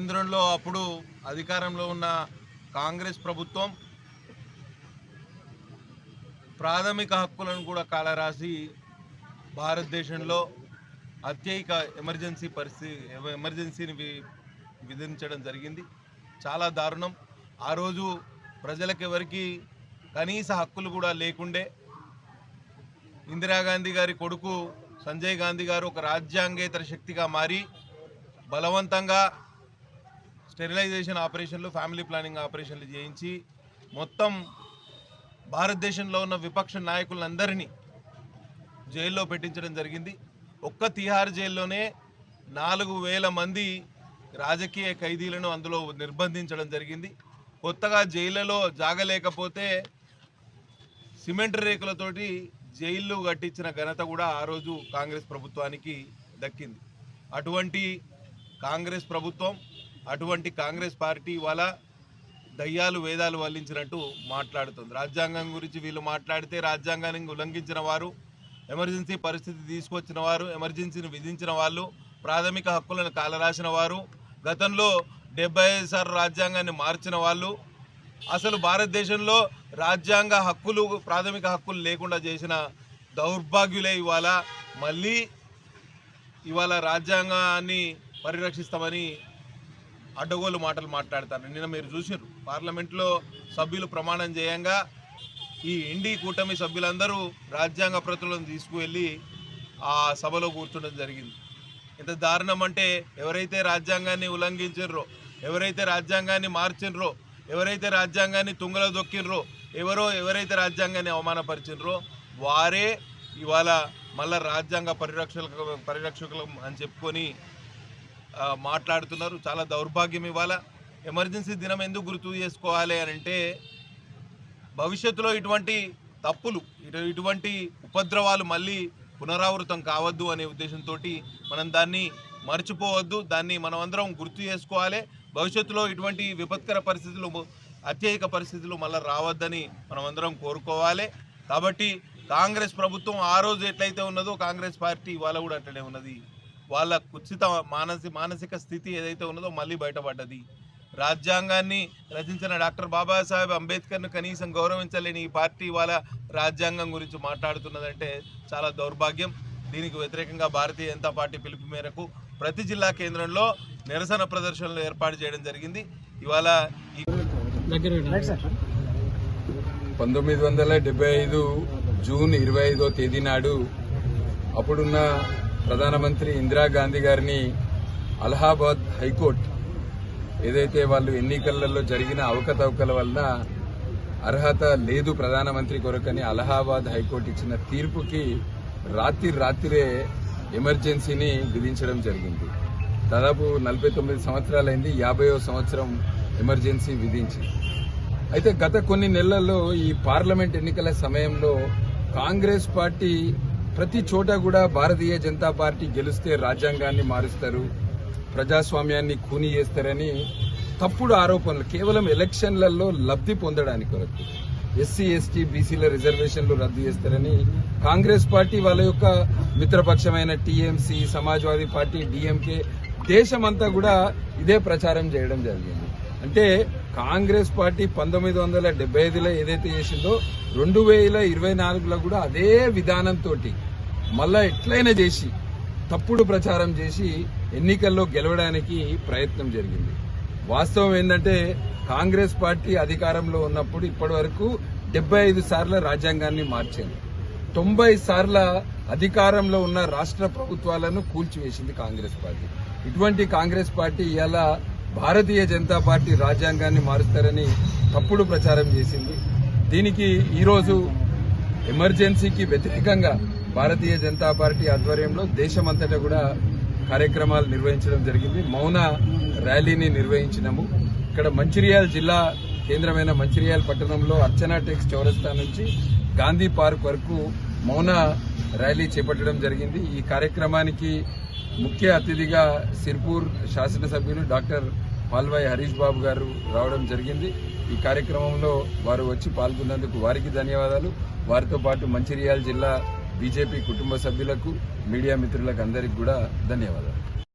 కేంద్రంలో అప్పుడు అధికారంలో ఉన్న కాంగ్రెస్ ప్రభుత్వం ప్రాథమిక హక్కులను కూడా కాలరాసి భారతదేశంలో అత్యయిక ఎమర్జెన్సీ పరిస్థితి ఎమర్జెన్సీని విధించడం జరిగింది. చాలా దారుణం. ఆ రోజు ప్రజలకు ఎవరికి కనీస హక్కులు కూడా లేకుండే ఇందిరాగాంధీ గారి కొడుకు సంజయ్ గాంధీ గారు ఒక రాజ్యాంగేతర శక్తిగా మారి బలవంతంగా స్టెరిలైజేషన్ ఆపరేషన్లు ఫ్యామిలీ ప్లానింగ్ ఆపరేషన్లు చేయించి మొత్తం భారతదేశంలో ఉన్న విపక్ష నాయకులందరినీ జైల్లో పెట్టించడం జరిగింది. ఒక్క తిహార్ జైల్లోనే నాలుగు వేల మంది రాజకీయ ఖైదీలను అందులో నిర్బంధించడం జరిగింది. కొత్తగా జైళ్ళలో జాగలేకపోతే సిమెంట్ రేకులతోటి జైళ్ళు కట్టించిన ఘనత కూడా ఆ రోజు కాంగ్రెస్ ప్రభుత్వానికి దక్కింది. అటువంటి కాంగ్రెస్ ప్రభుత్వం అటువంటి కాంగ్రెస్ పార్టీ ఇవాళ దయ్యాలు వేదాలు వల్లించినట్టు మాట్లాడుతుంది. రాజ్యాంగం గురించి వీళ్ళు మాట్లాడితే రాజ్యాంగాన్ని ఉల్లంఘించిన వారు ఎమర్జెన్సీ పరిస్థితి తీసుకొచ్చిన వారు ఎమర్జెన్సీని విధించిన వాళ్ళు ప్రాథమిక హక్కులను కాలరాసిన వారు గతంలో డెబ్బై ఐదు సార్లు రాజ్యాంగాన్ని మార్చిన వాళ్ళు అసలు భారతదేశంలో రాజ్యాంగ హక్కులు ప్రాథమిక హక్కులు లేకుండా చేసిన దౌర్భాగ్యులే ఇవాళ మళ్ళీ ఇవాళ రాజ్యాంగాన్ని పరిరక్షిస్తామని అడ్డగోలు మాటలు మాట్లాడతారు. నిన్న మీరు చూసారు పార్లమెంట్లో సభ్యులు ప్రమాణం చేయంగా ఈ ఇండి కూటమి సభ్యులందరూ రాజ్యాంగ ప్రతులను తీసుకువెళ్ళి ఆ సభలో కూర్చోడం జరిగింది. ఇంత దారుణం అంటే ఎవరైతే రాజ్యాంగాన్ని ఉల్లంఘించారో ఎవరైతే రాజ్యాంగాన్ని మార్చినరో ఎవరైతే రాజ్యాంగాన్ని తుంగలో దొక్కినరో ఎవరో ఎవరైతే రాజ్యాంగాన్ని అవమానపరిచినరో వారే ఇవాళ మళ్ళా రాజ్యాంగ పరిరక్షకు పరిరక్షకులు అని చెప్పుకొని మాట్లాడుతున్నారు. చాలా దౌర్భాగ్యం ఇవాళ ఎమర్జెన్సీ దినం ఎందుకు గుర్తు చేసుకోవాలి అని అంటే భవిష్యత్తులో ఇటువంటి తప్పులు ఇటు- ఇటువంటి ఉపద్రవాలు మళ్ళీ పునరావృతం కావద్దు అనే ఉద్దేశంతో మనం దాన్ని మర్చిపోవద్దు. దాన్ని మనం అందరం గుర్తు చేసుకోవాలి. భవిష్యత్తులో ఇటువంటి విపత్కర పరిస్థితులు అత్యధిక పరిస్థితులు మళ్ళీ రావద్దని మనం అందరం కోరుకోవాలి. కాబట్టి కాంగ్రెస్ ప్రభుత్వం ఆ రోజు ఎట్లయితే ఉన్నదో కాంగ్రెస్ పార్టీ ఇవాళ కూడా అట్లనే ఉన్నది. వాళ్ళ కుచిత మానసి మానసిక స్థితి ఏదైతే ఉన్నదో మళ్ళీ బయటపడ్డది. రాజ్యాంగాన్ని రచించిన డాక్టర్ బాబాసాహెబ్ అంబేద్కర్ను కనీసం గౌరవించలేని ఈ పార్టీ వాళ్ళ రాజ్యాంగం గురించి మాట్లాడుతున్నదంటే చాలా దౌర్భాగ్యం. దీనికి వ్యతిరేకంగా భారతీయ జనతా పార్టీ పిలుపు మేరకు ప్రతి జిల్లా కేంద్రంలో నిరసన ప్రదర్శనలు ఏర్పాటు చేయడం జరిగింది. ఇవాళ పంతొమ్మిది వందల డెబ్బై ఐదు జూన్ ఇరవై ఐదో తేదీ నాడు అప్పుడున్న ప్రధానమంత్రి ఇందిరాగాంధీ గారిని అలహాబాద్ హైకోర్టు ఏదైతే వాళ్ళు ఎన్నికలలో జరిగిన అవకతవకల వల్ల అర్హత లేదు ప్రధానమంత్రి కొరకని అలహాబాద్ హైకోర్టు ఇచ్చిన తీర్పుకి రాత్రి రాత్రే ఎమర్జెన్సీని విధించడం జరిగింది. దాదాపు నలభై తొమ్మిది సంవత్సరాలైంది యాభైవ సంవత్సరం ఎమర్జెన్సీ విధించి అయితే గత కొన్ని నెలల్లో ఈ పార్లమెంట్ ఎన్నికల సమయంలో కాంగ్రెస్ పార్టీ ప్రతి చోట కూడా భారతీయ జనతా పార్టీ గెలిస్తే రాజ్యాంగాన్ని మారుస్తారు ప్రజాస్వామ్యాన్ని ఖూనీ చేస్తారని తప్పుడు ఆరోపణలు కేవలం ఎలక్షన్లలో లబ్ధి పొందడానికి కొరకు ఎస్సీ ఎస్టీ బీసీల రిజర్వేషన్లు రద్దు చేస్తారని కాంగ్రెస్ పార్టీ వాళ్ళ యొక్క మిత్రపక్షమైన టీఎంసీ సమాజ్వాదీ పార్టీ డిఎంకే దేశమంతా కూడా ఇదే ప్రచారం చేయడం జరిగింది. అంటే కాంగ్రెస్ పార్టీ పంతొమ్మిది వందల డెబ్బై ఐదులో ఏదైతే చేసిందో రెండు వేల ఇరవై నాలుగులో కూడా అదే విధానంతో మళ్ళా ఎట్లయినా చేసి తప్పుడు ప్రచారం చేసి ఎన్నికల్లో గెలవడానికి ప్రయత్నం జరిగింది. వాస్తవం ఏంటంటే కాంగ్రెస్ పార్టీ అధికారంలో ఉన్నప్పుడు ఇప్పటి వరకు డెబ్బై ఐదు సార్ల రాజ్యాంగాన్ని మార్చింది. తొంభై సార్ల అధికారంలో ఉన్న రాష్ట్ర ప్రభుత్వాలను కూల్చివేసింది కాంగ్రెస్ పార్టీ. ఇటువంటి కాంగ్రెస్ పార్టీ ఇలా భారతీయ జనతా పార్టీ రాజ్యాంగాన్ని మారుస్తారని తప్పుడు ప్రచారం చేసింది. దీనికి ఈరోజు ఎమర్జెన్సీకి వ్యతిరేకంగా భారతీయ జనతా పార్టీ ఆధ్వర్యంలో దేశమంతటా కూడా కార్యక్రమాలు నిర్వహించడం జరిగింది. మౌన ర్యాలీని నిర్వహించినాము. ఇక్కడ మంచిర్యాల జిల్లా కేంద్రమైన మంచిర్యాల పట్టణంలో అర్చనా టెక్స్ చౌరస్తా నుంచి గాంధీ పార్క్ వరకు మౌన ర్యాలీ చేపట్టడం జరిగింది. ఈ కార్యక్రమానికి ముఖ్య అతిథిగా సిర్పూర్ శాసనసభ్యులు డాక్టర్ పాల్వాయి హరీష్ బాబు గారు రావడం జరిగింది. ఈ కార్యక్రమంలో వారు వచ్చి పాల్గొన్నందుకు వారికి ధన్యవాదాలు. వారితో పాటు మంచిర్యాల జిల్లా బీజేపీ కుటుంబ సభ్యులకు మీడియా మిత్రులకు అందరికి కూడా ధన్యవాదాలు.